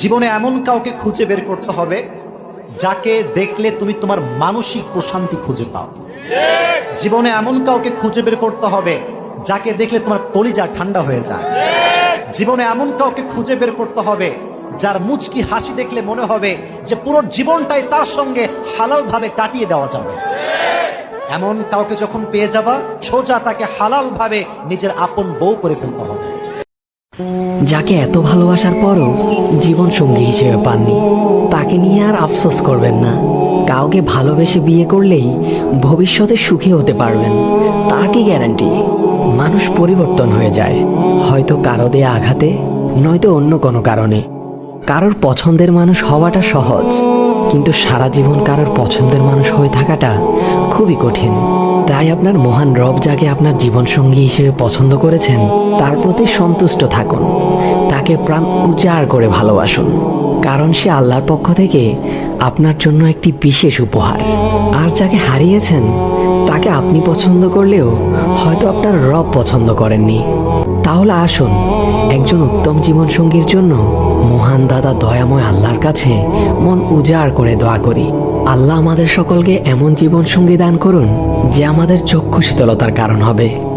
জীবনে এমন কাউকে খুঁজে বের করতে হবে যাকে দেখলে তুমি তোমার মানসিক প্রশান্তি খুঁজে পাও। জীবনে এমন কাউকে খুঁজে বের করতে হবে যাকে দেখলে তোমার কলিজা ঠান্ডা হয়ে যায়। জীবনে এমন কাউকে খুঁজে বের করতে হবে যার মুচকি হাসি দেখলে মনে হবে যে পুরো জীবনটাই তার সঙ্গে হালাল ভাবে কাটিয়ে দেওয়া যাবে। এমন কাউকে যখন পেয়ে যাবা, সোজা তাকে হালাল ভাবে নিজের আপন বউ করে ফেলতে হবে। যাকে এত ভালোবাসার পরও জীবন সঙ্গী হিসেবে পাননি, তাকে নিয়ে আর আফসোস করবেন না। কাউকে ভালোবেসে বিয়ে করলেই ভবিষ্যতে সুখী হতে পারবেন, তার কি গ্যারান্টি? মানুষ পরিবর্তন হয়ে যায়, হয়তো কারও দেয়া আঘাতে, নয়তো অন্য কোনো কারণে। কারোর পছন্দের মানুষ হওয়াটা সহজ, কিন্তু সারা জীবন কারোর পছন্দের মানুষ হয়ে থাকাটা খুবই কঠিন। তাই আপনার মহান রব যাকে আপনার জীবনসঙ্গী হিসেবে পছন্দ করেছেন, তার প্রতি সন্তুষ্ট থাকুন। তাকে প্রাণ উজাড় করে ভালোবাসুন, কারণ সে আল্লাহর পক্ষ থেকে আপনার জন্য একটি বিশেষ উপহার। আর যাকে হারিয়েছেন, তাকে আপনি পছন্দ করলেও হয়তো আপনার রব পছন্দ করেননি। তাহলে আসুন, একজন উত্তম জীবনসঙ্গীর জন্য মহান দাদা দয়াময় আল্লাহর কাছে মন উজাড় করে দোয়া করি। আল্লাহ আমাদের সকলকে এমন জীবন সঙ্গী দান করুন যে আমাদের চক্ষু শীতলতার কারণ হবে।